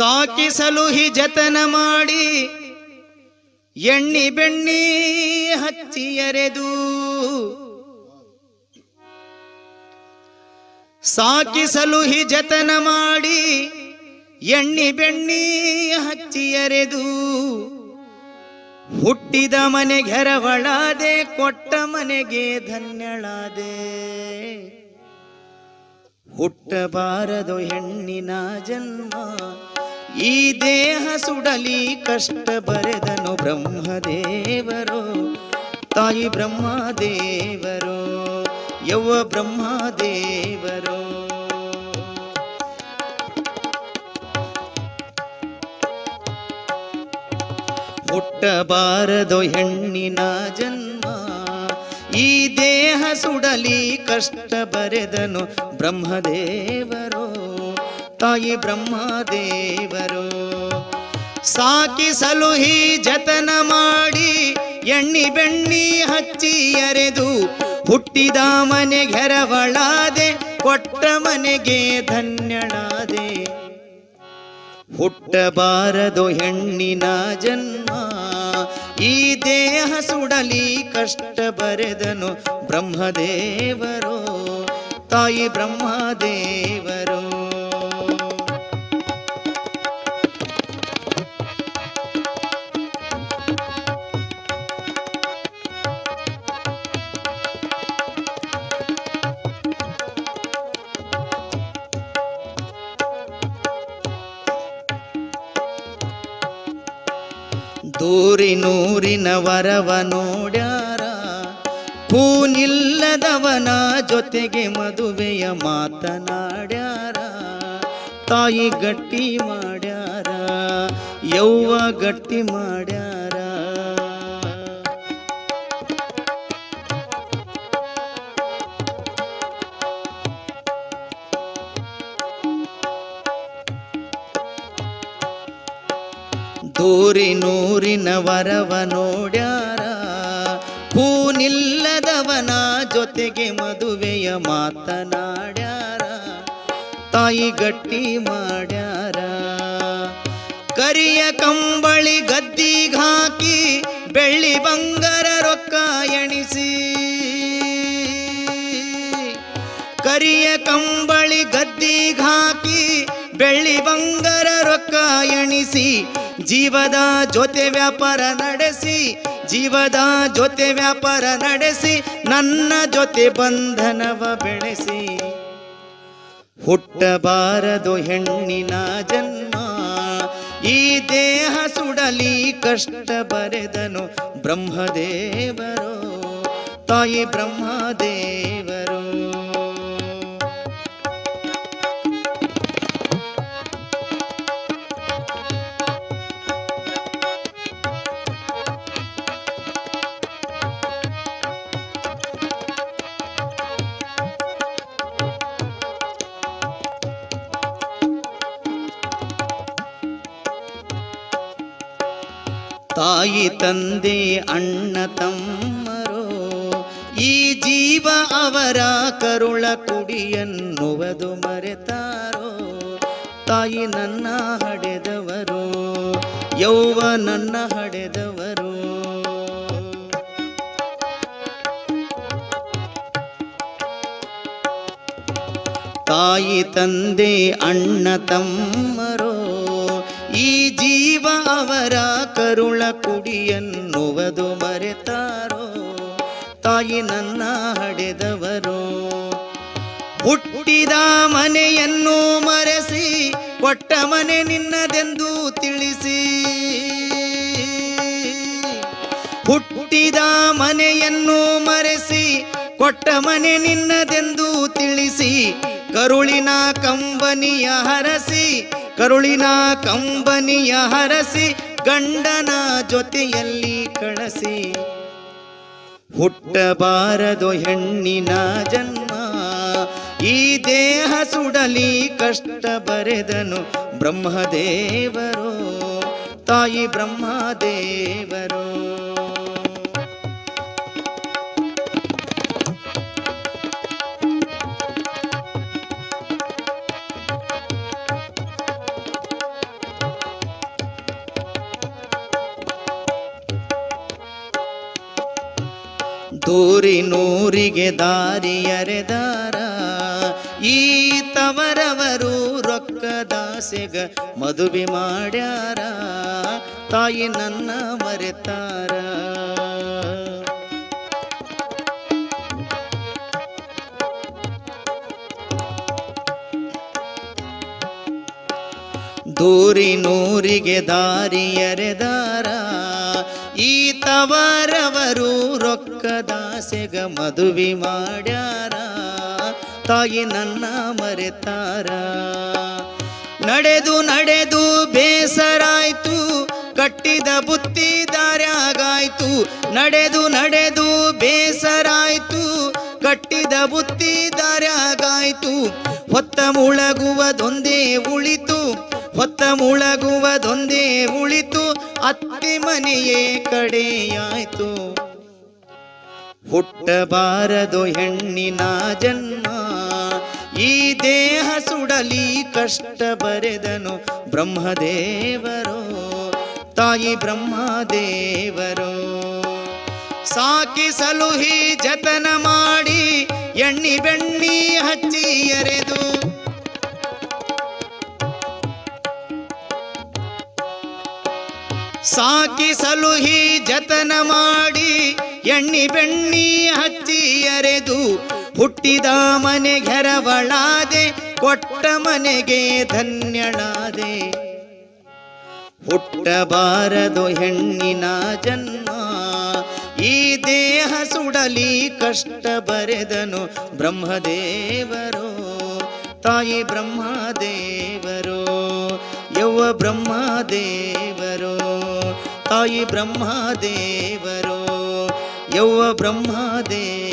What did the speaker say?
ಸಾಕಿಸಲು ಹಿ ಜತನ ಮಾಡಿ ಎಣ್ಣಿ ಬೆಣ್ಣಿ ಹಚ್ಚಿ ಎರೆದು ಸಾಕಿಸಲು ಹಿ ಜತನ ಮಾಡಿ ಎಣ್ಣಿ ಬೆಣ್ಣಿ ಹಚ್ಚಿ ಎರೆದು ಹುಟ್ಟಿದ ಮನೆಗೆರವಳಾದೆ ಕೊಟ್ಟ ಮನೆಗೆ ಧನ್ಯಳಾದೆ. ಹುಟ್ಟಬಾರದು ಹೆಣ್ಣಿನ ಜನ್ಮ ಈ ದೇಹ ಸುಡಲಿ ಕಷ್ಟ ಬರೆದನು ಬ್ರಹ್ಮದೇವರು. ತಾಯಿ ಬ್ರಹ್ಮದೇವರು ಯವ್ವ ಬ್ರಹ್ಮದೇವರು. ಹುಟ್ಟಬಾರದು ಹೆಣ್ಣಿನ ಜನ್ಮ. ಈ ದೇಹ ಸುಡಲಿ ಕಷ್ಟ ಬರೆದನು ಬ್ರಹ್ಮದೇವರು. ತಾಯಿ ಬ್ರಹ್ಮದೇವರು ಸಾಕಿಸಲು ಹೀ ಜತನ ಮಾಡಿ ಎಣ್ಣಿ ಬೆಣ್ಣಿ ಹಚ್ಚಿ ಎರೆದು ಹುಟ್ಟಿದ ಮನೆಗೆರವಳಾದೆ ಕೊಟ್ಟ ಮನೆಗೆ ಧನ್ಯಳಾದೆ. ಹುಟ್ಟಬಾರದು ಹೆಣ್ಣಿನ ಜನ್ಮ, ಈ ದೇಹ ಸುಡಲಿ ಕಷ್ಟ ಬರೆದನು ಬ್ರಹ್ಮದೇವರು, ತಾಯಿ ಬ್ರಹ್ಮದೇವರು. ದೂರಿ ನೂರಿನ ವರವ ನೋಡ್ಯಾರ. ಕೂನಿಲ್ಲದವನ ಜೊತೆಗೆ ಮದುವೆಯ ಮಾತನಾಡ್ಯಾರ. ತಾಯಿ ಗಟ್ಟಿ ಮಾಡ್ಯಾರ ಯೌವ ಗಟ್ಟಿ ಮಾಡ್ಯಾರ. ದೂರಿ ನೂರಿನ ವರವ ನೋಡ್ಯಾರ. ಹೂನಿಲ್ಲದವನ ಜೊತೆಗೆ ಮದುವೆಯ ಮಾತನಾಡ್ಯಾರ. ತಾಯಿ ಗಟ್ಟಿ ಮಾಡ್ಯಾರ. ಕರಿಯ ಕಂಬಳಿ ಗದ್ದಿಗಾಕಿ ಬೆಳ್ಳಿ ಬಂಗಾರ ರೊಕ್ಕ ಎಣಿಸಿ. ಕರಿಯ ಕಂಬಳಿ ಗದ್ದಿಗಾಕಿ ಬೆಳ್ಳಿ ಬಂಗಾರ ರೊಕ್ಕ ಎಣಿಸಿ ಜೀವದ ಜೊತೆ ವ್ಯಾಪಾರ ನಡೆಸಿ, ಜೀವದ ಜೊತೆ ವ್ಯಾಪಾರ ನಡೆಸಿ, ನನ್ನ ಜೊತೆ ಬಂಧನವ ಬೆಳೆಸಿ. ಹುಟ್ಟಬಾರದು ಹೆಣ್ಣಿನ ಜನ್ಮ, ಈ ದೇಹ ಸುಡಲಿ ಕಷ್ಟ ಬರೆದನು ಬ್ರಹ್ಮದೇವರು, ತಾಯಿ ಬ್ರಹ್ಮದೇವರು. ತಾಯಿ ತಂದೆ ಅಣ್ಣ ತಮ್ಮರೋ, ಈ ಜೀವ ಅವರ ಕರುಳ ಕುಡಿಯನ್ನುವುದು ಮರೆತಾರೋ? ತಾಯಿ ನನ್ನ ಹಡೆದವರು, ಯೌವ ನನ್ನ ಹಡೆದವರು. ತಾಯಿ ತಂದೆ ಅಣ್ಣ ತಮ್ಮರೋ ಅವರ ಕರುಳ ಕುಡಿಯನ್ನುವುದು ಮರೆತಾರೋ? ತಾಯಿ ನನ್ನ ಹಡೆದವರು. ಹುಟ್ಟಿದ ಮನೆಯನ್ನು ಮರೆಸಿ, ಕೊಟ್ಟ ಮನೆ ನಿನ್ನದೆಂದು ತಿಳಿಸಿ. ಹುಟ್ಟಿದ ಮನೆಯನ್ನು ಮರೆಸಿ, ಕೊಟ್ಟ ಮನೆ ನಿನ್ನದೆಂದು ತಿಳಿಸಿ, ಕರುಳಿನ ಕಂಬನಿಯ ಹರಸಿ ಕರುಳಿನ ಕಂಬನಿಯ ಹರಸಿ ಗಂಡನ ಜೊತೆಯಲ್ಲಿ ಕಳಸಿ. ಹುಟ್ಟಬಾರದು ಹೆಣ್ಣಿನ ಜನ್ಮ, ಈ ದೇಹ ಸುಡಲಿ ಕಷ್ಟ ಬರೆದನು ಬ್ರಹ್ಮದೇವರು, ತಾಯಿ ಬ್ರಹ್ಮದೇವರು. ದೂರಿ ನೂರಿಗೆ ದಾರಿಯರೆದಾರ ಈ ತವರವರು ರೊಕ್ಕದಾಸೆಗ ಮದುವೆ ಮಾಡ್ಯಾರ. ತಾಯಿ ನನ್ನ ಮರೆತಾರ. ದೂರಿ ನೂರಿಗೆ ದಾರಿಯರೆದಾರ ಈ ತವರವರು ರೊಕ್ಕದಾಸೆಗ ಮದುವೆ ಮಾಡ್ಯಾರ, ತಾಯಿ ನನ್ನ ಮರೆತಾರ. ನಡೆದು ನಡೆದು ಬೇಸರಾಯ್ತು, ಕಟ್ಟಿದ ಬುತ್ತಿ ದಾರ್ಯಾಗಾಯ್ತು. ನಡೆದು ನಡೆದು ಬೇಸರಾಯ್ತು, ಕಟ್ಟಿದ ಬುತ್ತಿ ದಾರ್ಯಾಗಾಯ್ತು. ಹೊತ್ತ ಮುಳಗುವದೊಂದೇ ಉಳಿತು, ಹೊತ್ತ ಮುಳಗುವದೊಂದೇ ಉಳಿತು. ಅತ್ತೆ ಮನೆಯೇ ಕಡೆಯಾಯ್ತು. ಹುಟ್ಟಬಾರದು ಹೆಣ್ಣಿನ ಜನ್ಮ. ಈ ದೇಹ ಸುಡಲಿ ಕಷ್ಟ ಬರೆದನು ಬ್ರಹ್ಮದೇವರು. ತಾಯಿ ಬ್ರಹ್ಮದೇವರು. ಸಾಕಿ ಸಲುಹಿ ಜತನ ಮಾಡಿ ಎಣ್ಣಿ ಬೆಣ್ಣಿ ಹಚ್ಚಿ ಎರೆದು. ಸಾಕಿ ಸಲುಹಿ ಜತನ ಮಾಡಿ ಎಣ್ಣಿ ಬೆಣ್ಣಿ ಹಚ್ಚಿ ಅರೆದು ಹುಟ್ಟಿದ ಮನೆ ಘೆರವಳಾದೆ, ಕೊಟ್ಟ ಮನೆಗೆ ಧನ್ಯಳಾದೆ. ಹುಟ್ಟಬಾರದು ಹೆಣ್ಣಿನ ಜನ್ಮ, ಈ ದೇಹ ಸುಡಲಿ ಕಷ್ಟ ಬರೆದನು ಬ್ರಹ್ಮದೇವರು. ತಾಯಿ ಬ್ರಹ್ಮದೇವರು ಯವ್ವ ಬ್ರಹ್ಮದೇವರು, ತಾಯಿ ಬ್ರಹ್ಮದೇವರು. ಯವ್ವ ಬ್ರಹ್ಮದೇವರು